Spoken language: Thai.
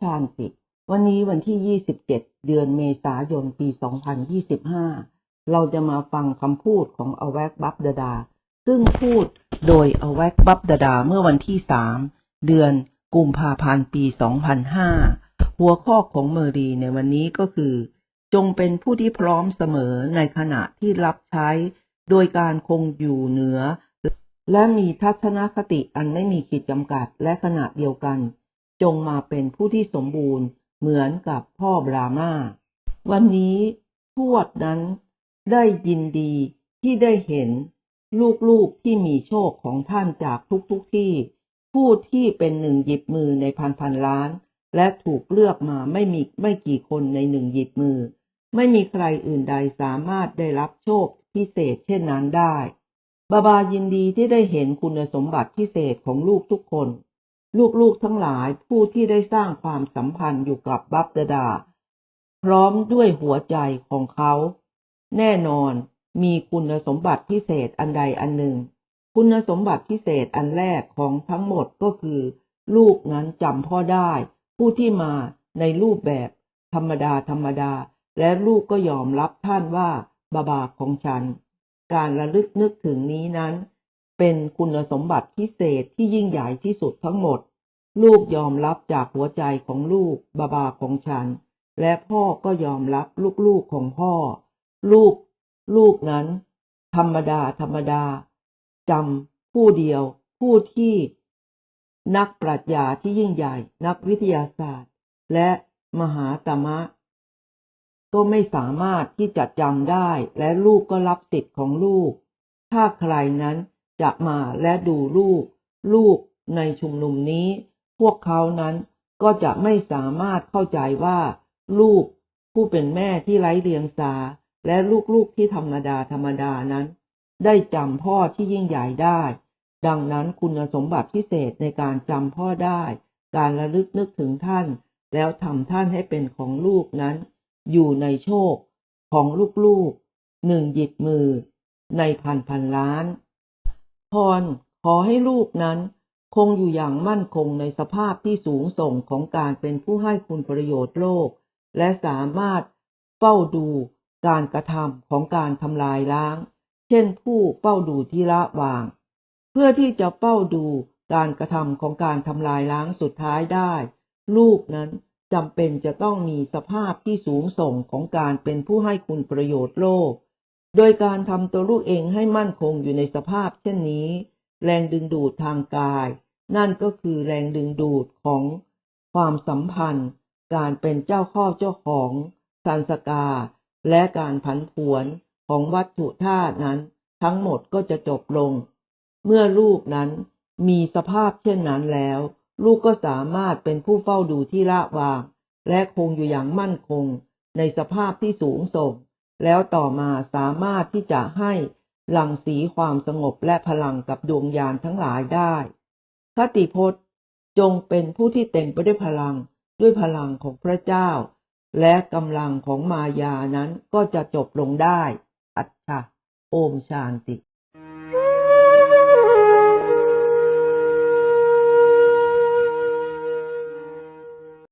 ชาติ วันนี้วันที่ 27 เดือนเมษายน ปี 2025 เราจะมาฟังคำพูดของอแวกบับดาดา ซึ่งพูดโดยอแวกบับดาดาเมื่อวันที่ 3 เดือนกุมภาพันธ์ ปี 2005 หัวข้อของเมอรีในวันนี้ก็คือ จงเป็นผู้ที่พร้อมเสมอในขณะที่รับใช้ โดยการคงอยู่เหนือ และมีทัศนคติอันไม่มีขีดจำกัดและขณะเดียวกัน จงมาเป็นผู้ที่สมบูรณ์เหมือนกับพ่อบรามาวันนี้ทวดนั้นได้ยินดีที่ได้เห็นลูกๆที่มีโชคของท่านจากทุกๆทที่ ผู้ที่เป็นหนึ่งหยิบมือในพันพันล้าน และถูกเลือกมาไม่มีไม่กี่คนในหนึ่งหยิบมือ ไม่มีใครอื่นใดสามารถได้รับโชคพิเศษเช่นนั้นได้ บาบายินดีที่ได้เห็นคุณสมบัติพิเศษของลูกทุกคน ลูกๆทั้งหลายผู้ที่ได้สร้างความสัมพันธ์อยู่กับบับดาดา พร้อมด้วยหัวใจของเขา แน่นอนมีคุณสมบัติพิเศษอันใดอันหนึ่ง คุณสมบัติพิเศษอันแรกของทั้งหมดก็คือ ลูกนั้นจำพ่อได้ ผู้ที่มาในรูปแบบธรรมดาธรรมดา และลูกก็ยอมรับท่านว่าบาบาของฉัน การระลึกนึกถึงนี้นั้น เป็นคุณสมบัติพิเศษที่ยิ่งใหญ่ที่สุดทั้งหมด ลูกยอมรับจากหัวใจของลูกบาบาของฉัน และพ่อก็ยอมรับลูกๆของพ่อ ลูก ลูกนั้น ธรรมดา ธรรมดาจำผู้เดียว ผู้ที่ นักปรัชญาที่ยิ่งใหญ่ นักวิทยาศาสตร์ และมหาตมะ ก็ไม่สามารถที่จะจำได้ และลูกก็รับสิทธิ์ของลูก ถ้าใครนั้น จะมาและดูลูก ลูกในชุมนุมนี้ พวกเขานั้นก็จะไม่สามารถเข้าใจว่า ลูกผู้เป็นแม่ที่ไร้เดียงสา และลูกๆที่ธรรมดาธรรมดานั้น ได้จำพ่อที่ยิ่งใหญ่ได้ ดังนั้นคุณสมบัติพิเศษในการจำพ่อได้ การระลึกนึกถึงท่าน แล้วทำท่านให้เป็นของลูกนั้น อยู่ในโชคของลูกๆหนึ่งหยิบมือ ในพันพันล้าน พรขอให้ลูกนั้น คงอยู่อย่างมั่นคงในสภาพที่สูงส่งของการเป็นผู้ให้คุณประโยชน์โลก และสามารถเฝ้าดูการกระทำของการทำลายล้าง เช่นผู้เฝ้าดูที่ละวาง เพื่อที่จะเฝ้าดูการกระทำของการทำลายล้างสุดท้ายได้ ลูกนั้นจำเป็นจะต้องมีสภาพที่สูงส่งของการเป็นผู้ให้คุณประโยชน์โลก โดยการทำตัวลูกเองให้มั่นคงอยู่ในสภาพเช่นนี้ แรงดึงดูดทางกาย นั่นก็คือแรงดึงดูดของความสัมพันธ์ การเป็นเจ้าข้อเจ้าของสันสกา และการผันผวนของวัตถุธาตุนั้น ทั้งหมดก็จะจบลง เมื่อลูกนั้นมีสภาพเช่นนั้นแล้ว ลูกก็สามารถเป็นผู้เฝ้าดูที่ละวาง และคงอยู่อย่างมั่นคง ในสภาพที่สูงส่ง แล้วต่อมาสามารถที่จะให้หลังสีความสงบและพลังกับดวงยานทั้งหลายได้ คติพจน์ จงเป็นผู้ที่เต็มไปด้วยพลังด้วยพลังของพระเจ้า และกำลังของมายานั้นก็จะจบลงได้ อัจฉะโอมชานติ